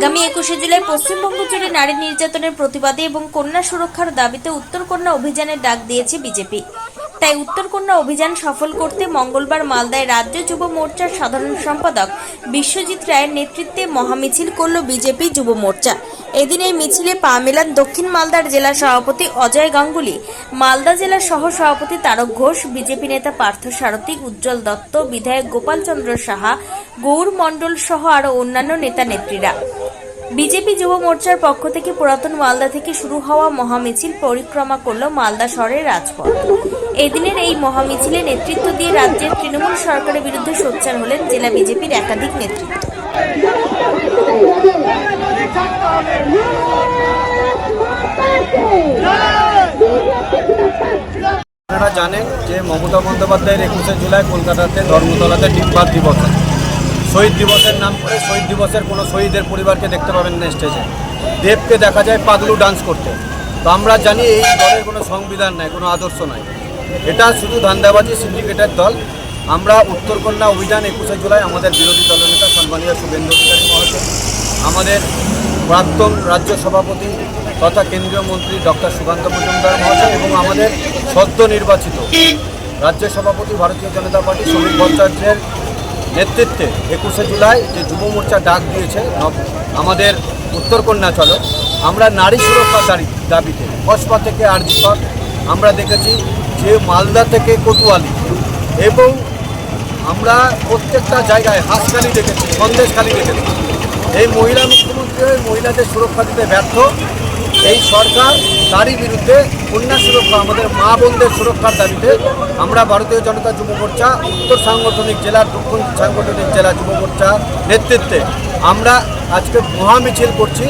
আগামী একুশে জুলাই পশ্চিমবঙ্গ জুড়ে নারী নির্যাতনের প্রতিবাদে এবং কন্যা সুরক্ষার দাবিতে উত্তরকন্যা অভিযানের ডাক দিয়েছে বিজেপি। তাই উত্তরকন্যা অভিযান সফল করতে মঙ্গলবার মালদায় রাজ্য যুব মোর্চার সাধারণ সম্পাদক বিশ্বজিৎ রায়ের নেতৃত্বে মহামিছিল করল বিজেপি যুব মোর্চা। এদিন এই মিছিলে পা মেলান দক্ষিণ মালদার জেলা সভাপতি অজয় গাঙ্গুলি, মালদা জেলার সহ সভাপতি তারক ঘোষ, বিজেপি নেতা পার্থ সারথী, উজ্জ্বল দত্ত, বিধায়ক গোপালচন্দ্র সাহা, গৌর মণ্ডল সহ আরও অন্যান্য নেতা নেত্রীরা বিজেপি যুব মোর্চার পক্ষ থেকে পুরাতন মালদা থেকে শুরু হওয়া মহামিছিল পরিক্রমা করল মালদা শহরের রাজপথ এদিনের এই মহামিছিলে নেতৃত্ব দিয়ে রাজ্যের তৃণমূল সরকারের বিরুদ্ধে সোচ্চার হলেন জেলা বিজেপির একাধিক নেতৃত্ব আপনারা জানেন যে মমতা বন্দ্যোপাধ্যায়ের একুশে জুলাই কলকাতাতে ধর্মতলাতে ডিম্বার দিবস। শহীদ দিবসের নাম করে শহীদ দিবসের কোনো শহীদের পরিবারকে দেখতে পাবেন না স্টেজে। দেবকে দেখা যায় পাগলু ডান্স করতে। তো আমরা জানি এই দলের কোনো সংবিধান নাই, কোনো আদর্শ নাই। এটা শুধু ধান্দাবাজি সিন্ডিকেটের দল। আমরা উত্তরকন্যা অভিযান একুশে জুলাই আমাদের বিরোধী দলনেতা সম্মানীয় শুভেন্দু অধিকারী মহাশয় আমাদের প্রাক্তন রাজ্য সভাপতি তথা কেন্দ্রীয় মন্ত্রী ডক্টর সুকান্ত মজুমদার মহাশয় এবং আমাদের সদ্য নির্বাচিত রাজ্য সভাপতি ভারতীয় জনতা পার্টি শ্রমিক ভট্টাচার্যের নেতৃত্বে একুশে জুলাই যে যুব মোর্চা ডাক দিয়েছে আমাদের উত্তরকন্যা চলো আমরা নারী সুরক্ষা দাবি দাবিতে, কসবা থেকে আরজিকর আমরা দেখেছি যে মালদা থেকে কোতোয়ালি এবং আমরা প্রত্যেকটা জায়গায় হাঁসখালি দেখেছি, সন্দেশখালি দেখেছি। এই মহিলা মুখ্যমন্ত্রী মহিলাদের সুরক্ষা দিতে ব্যর্থ। এই সরকার তারই বিরুদ্ধে কন্যা সুরক্ষা, আমাদের মা বোনদের সুরক্ষার দাবিতে আমরা ভারতীয় জনতা যুব মোর্চা, উত্তর সাংগঠনিক জেলার দক্ষিণ সাংগঠনিক জেলা যুব মোর্চা নেতৃত্বে আমরা আজকে মহামিছিল করছি।